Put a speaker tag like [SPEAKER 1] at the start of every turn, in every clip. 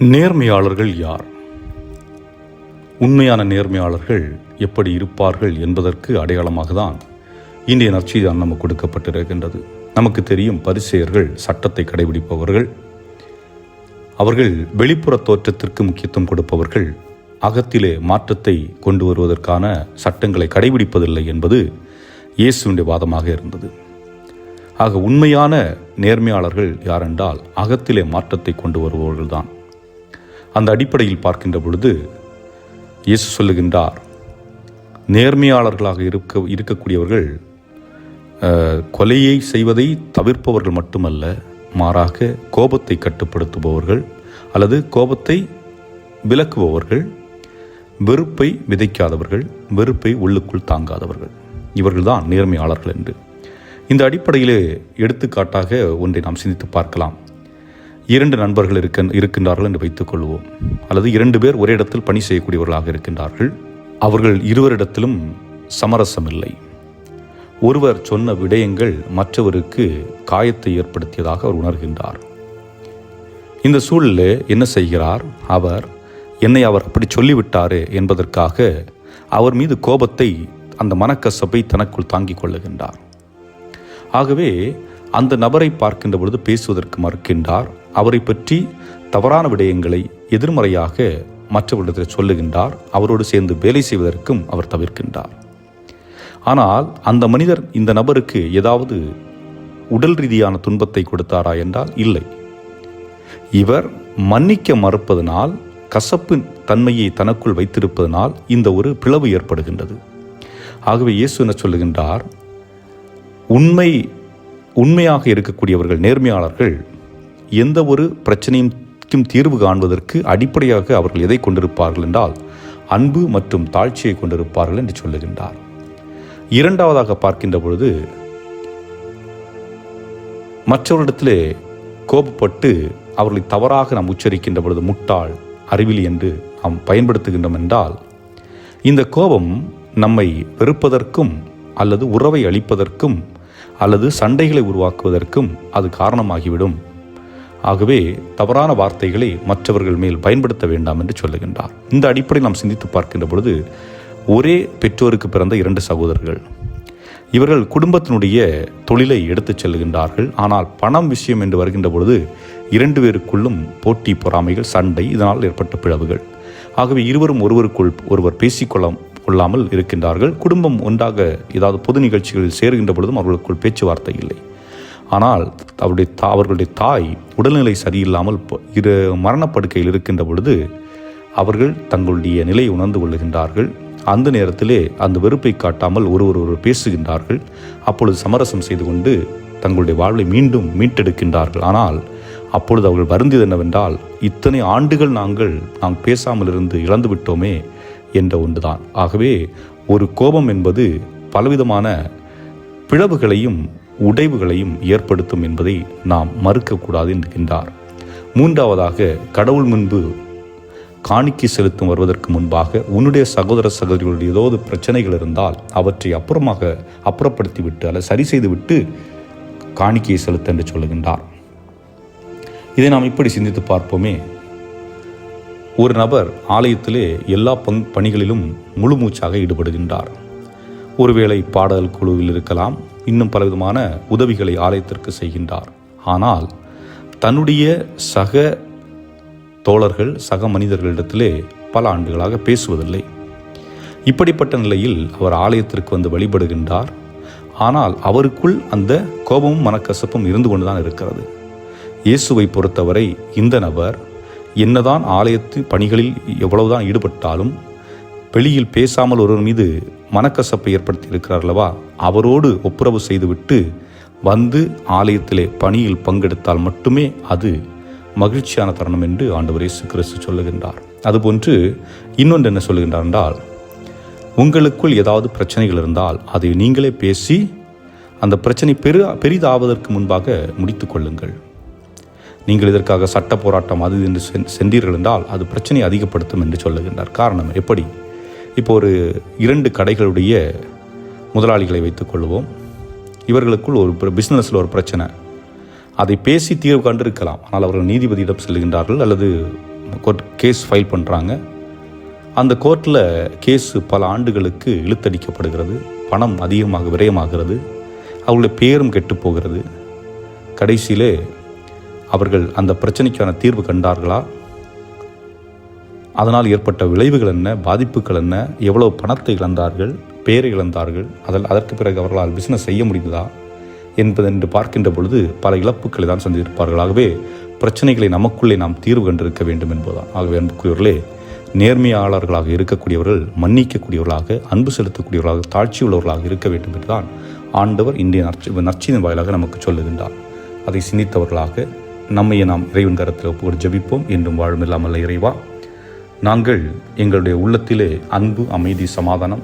[SPEAKER 1] நேர்மையாளர்கள் யார்? உண்மையான நேர்மையாளர்கள் எப்படி இருப்பார்கள் என்பதற்கு அடையாளமாக தான் இன்றைய நற்செய்தான் நமக்கு கொடுக்கப்பட்டிருக்கின்றது. நமக்கு தெரியும் பரிசெயர்கள் சட்டத்தை கடைபிடிப்பவர்கள் அவர்கள் வெளிப்புற தோற்றத்திற்கு முக்கியத்துவம் கொடுப்பவர்கள் அகத்திலே மாற்றத்தை கொண்டு வருவதற்கான சட்டங்களை கடைபிடிப்பதில்லை என்பது இயேசுவினுடைய வாதமாக இருந்தது. ஆக உண்மையான நேர்மையாளர்கள் யாரென்றால் அகத்திலே மாற்றத்தை கொண்டு வருபவர்கள்தான். அந்த அடிப்படையில் பார்க்கின்ற பொழுது இயேசு சொல்லுகின்றார் நேர்மையாளர்களாக இருக்க இருக்கக்கூடியவர்கள் கொலையை செய்வதை தவிர்ப்பவர்கள் மட்டுமல்ல மாறாக கோபத்தை கட்டுப்படுத்துபவர்கள் அல்லது கோபத்தை விலக்குபவர்கள் வெறுப்பை விதைக்காதவர்கள் வெறுப்பை உள்ளுக்குள் தாங்காதவர்கள். இவர்கள்தான் நேர்மையாளர்கள் என்று. இந்த அடிப்படையிலே எடுத்துக்காட்டாக ஒன்றை நாம் சிந்தித்து பார்க்கலாம். இரண்டு நண்பர்கள் இருக்க இருக்கின்றார்கள் என்று வைத்துக் கொள்வோம். அல்லது இரண்டு பேர் ஒரே இடத்தில் பணி செய்யக்கூடியவர்களாக இருக்கின்றார்கள். அவர்கள் இருவரிடத்திலும் சமரசம் இல்லை. ஒருவர் சொன்ன விடயங்கள் மற்றவருக்கு காயத்தை ஏற்படுத்தியதாக அவர் உணர்கின்றார். இந்த சூழலில் என்ன செய்கிறார்? அவர் என்னை அவர் அப்படி சொல்லிவிட்டாரே என்பதற்காக அவர் மீது கோபத்தை அந்த மனக்கசப்பை தனக்குள் தாங்கிக் கொள்ளுகின்றார். ஆகவே அந்த நபரை பார்க்கின்ற பொழுது பேசுவதற்கு மறுக்கின்றார். அவரை பற்றி தவறான விடயங்களை எதிர்மறையாக மற்றவர்களிடத்தில் சொல்லுகின்றார். அவரோடு சேர்ந்து வேலை செய்வதற்கும் அவர் தவிர்க்கின்றார். ஆனால் அந்த மனிதர் இந்த நபருக்கு ஏதாவது உடல் ரீதியான துன்பத்தை கொடுத்தாரா என்றால் இல்லை. இவர் மன்னிக்க மறுப்பதனால் கசப்பு தன்மையை தனக்குள் வைத்திருப்பதனால் இந்த ஒரு பிளவு ஏற்படுகின்றது. ஆகவே இயேசு என சொல்லுகின்றார்? உண்மை உண்மையாக இருக்கக்கூடியவர்கள் நேர்மையாளர்கள் எந்த ஒரு பிரச்சனைக்கும் தீர்வு காண்பதற்கு அடிப்படையாக அவர்கள் எதை கொண்டிருப்பார்கள் என்றால் அன்பு மற்றும் தாழ்ச்சியை கொண்டிருப்பார்கள் என்று சொல்லுகின்றார். இரண்டாவதாக பார்க்கின்ற பொழுது மற்றவரிடத்திலே கோபப்பட்டு அவர்களை தவறாக நாம் உச்சரிக்கின்ற பொழுது முட்டாள் அறிவிலி என்று நாம் பயன்படுத்துகின்றோம் என்றால் இந்த கோபம் நம்மை வெறுப்பதற்கும் அல்லது உறவை அளிப்பதற்கும் அல்லது சண்டைகளை உருவாக்குவதற்கும் அது காரணமாகிவிடும். ஆகவே தவறான வார்த்தைகளை மற்றவர்கள் மேல் பயன்படுத்த வேண்டாம் என்று சொல்லுகின்றார். இந்த அடிப்படை நாம் சிந்தித்து பார்க்கின்ற பொழுது ஒரே பெற்றோருக்கு பிறந்த இரண்டு சகோதரர்கள். இவர்கள் குடும்பத்தினுடைய தொழிலை எடுத்துச் செல்கின்றார்கள். ஆனால் பணம் விஷயம் என்று வருகின்ற பொழுது இரண்டு பேருக்குள்ளும் போட்டி பொறாமைகள் சண்டை இதனால் ஏற்பட்ட பிளவுகள். ஆகவே இருவரும் ஒருவருக்குள் ஒருவர் பேசிக்கொள்ள கொள்ளாமல் இருக்கின்றார்கள். குடும்பம் ஒன்றாக ஏதாவது பொது நிகழ்ச்சிகளில் சேருகின்ற பொழுதும் அவர்களுக்குள் பேச்சுவார்த்தை இல்லை. ஆனால் அவருடைய தா அவர்களுடைய தாய் உடல்நிலை சரியில்லாமல் இரு மரணப்படுக்கையில் இருக்கின்ற பொழுது அவர்கள் தங்களுடைய நிலையை உணர்ந்து கொள்ளுகின்றார்கள் அந்த நேரத்திலே அந்த வெறுப்பை காட்டாமல் ஒருவர் ஒருவர் பேசுகின்றார்கள். அப்பொழுது சமரசம் செய்து கொண்டு தங்களுடைய வாழ்வை மீண்டும் மீட்டெடுக்கின்றார்கள். ஆனால் அப்பொழுது அவர்கள் வருந்தியது என்னவென்றால் இத்தனை ஆண்டுகள் நாங்கள் நாம் பேசாமல் இருந்து இழந்து விட்டோமே என்ற ஒன்றுதான். ஆகவே ஒரு கோபம் என்பது பலவிதமான பிளவுகளையும் உடைவுகளையும் ஏற்படுத்தும் என்பதை நாம் மறுக்கக்கூடாது என்கின்றார். மூன்றாவதாக கடவுள் முன்பு காணிக்கை செலுத்தும் வருவதற்கு முன்பாக உன்னுடைய சகோதர சகோதரிகளுடைய ஏதாவது பிரச்சனைகள் இருந்தால் அவற்றை அப்புறமாக அப்புறப்படுத்திவிட்டு அல்ல சரி செய்துவிட்டு காணிக்கையை செலுத்த என்று சொல்லுகின்றார். இதை நாம் இப்படி சிந்தித்து பார்ப்போமே. ஒரு நபர் ஆலயத்திலே எல்லா பங் பணிகளிலும் முழு மூச்சாக ஈடுபடுகின்றார். ஒருவேளை பாடல் குழுவில் இருக்கலாம் இன்னும் பலவிதமான உதவிகளை ஆலயத்திற்கு செய்கின்றார். ஆனால் தன்னுடைய சக தோழர்கள் சக மனிதர்களிடத்திலே பல ஆண்டுகளாக பேசுவதில்லை. இப்படிப்பட்ட நிலையில் அவர் ஆலயத்திற்கு வந்து வழிபடுகின்றார். ஆனால் அவருக்குள் அந்த கோபமும் மனக்கசப்பும் இருந்து கொண்டுதான் இருக்கிறது. இயேசுவை பொறுத்தவரை இந்த நபர் என்னதான் ஆலயத்து பணிகளில் எவ்வளவுதான் ஈடுபட்டாலும் வெளியில் பேசாமல் ஒருவர் மீது மனக்கசப்பை ஏற்படுத்தி இருக்கிறார் அல்லவா அவரோடு ஒப்புரவு செய்துவிட்டு வந்து ஆலயத்திலே பணியில் பங்கெடுத்தால் மட்டுமே அது மகிழ்ச்சியான தருணம் என்று ஆண்டவர் இயேசு கிறிஸ்து சொல்லுகின்றார். அதுபோன்று இன்னொன்று என்ன சொல்லுகின்றார் என்றால் உங்களுக்குள் ஏதாவது பிரச்சனைகள் இருந்தால் அதை நீங்களே பேசி அந்த பிரச்சனை பெரு பெரிதாவதற்கு முன்பாக முடித்து கொள்ளுங்கள். நீங்கள் இதற்காக சட்ட போராட்டம் அது என்று சென்றீர்கள் என்றால் அது பிரச்சனையை அதிகப்படுத்தும் என்று சொல்லுகின்றார். காரணம் எப்படி? இப்போ ஒரு இரண்டு கடைகளுடைய முதலாளிகளை வைத்துக்கொள்வோம் இவர்களுக்குள் ஒரு பிஸ்னஸில் ஒரு பிரச்சனை. அதை பேசி தீர்வு கண்டிருக்கலாம். ஆனால் அவர்கள் நீதிபதியிடம் செல்கின்றார்கள் அல்லது கோர்ட் கேஸ் ஃபைல் பண்ணுறாங்க அந்த கோர்ட்டில் கேஸ் பல ஆண்டுகளுக்கு இழுத்தடிக்கப்படுகிறது. பணம் அதிகமாக விரயமாகிறது. அவர்களுடைய பேரும் கெட்டு போகிறது. கடைசியிலே அவர்கள் அந்த பிரச்சனைக்கான தீர்வு கண்டார்களா? அதனால் ஏற்பட்ட விளைவுகள் என்ன? பாதிப்புகள் என்ன? எவ்வளோ பணத்தை இழந்தார்கள்? பேரை இழந்தார்கள்? அதில் அதற்கு பிறகு அவர்களால் பிஸ்னஸ் செய்ய முடிந்ததா? என்பதை என்று பார்க்கின்ற பொழுது பல இழப்புகளை தான் சந்தித்திருப்பார்கள். ஆகவே பிரச்சனைகளை நமக்குள்ளே நாம் தீர்வு கண்டிருக்க வேண்டும் என்பதுதான். ஆகவே அன்புக்குரியவர்களே நேர்மையாளர்களாக இருக்கக்கூடியவர்கள் மன்னிக்கக்கூடியவர்களாக அன்பு செலுத்தக்கூடியவர்களாக தாழ்ச்சி உள்ளவர்களாக இருக்க வேண்டும் என்றுதான் ஆண்டவர் இந்திய நற்சி நற்சியின் வாயிலாக நமக்கு சொல்லுகின்றார். அதை சிந்தித்தவர்களாக நம்மை நாம் இறைவன் கரத்தில் ஒப்புக்கொண்டு ஜபிப்போம். என்றும் வாழும் இல்லாமல் இறைவா. நாங்கள் எங்களுடைய உள்ளத்திலே அன்பு அமைதி சமாதானம்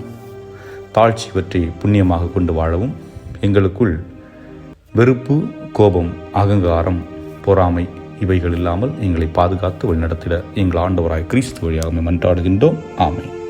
[SPEAKER 1] தாழ்ச்சி பற்றி புண்ணியமாக கொண்டு வாழவும். எங்களுக்குள் வெறுப்பு கோபம் அகங்காரம் பொறாமை இவைகள் இல்லாமல் எங்களை பாதுகாத்து வழிநடத்திட எங்கள் ஆண்டவராய் கிறிஸ்து வழியாக மன்றாடுகின்றோம். ஆமை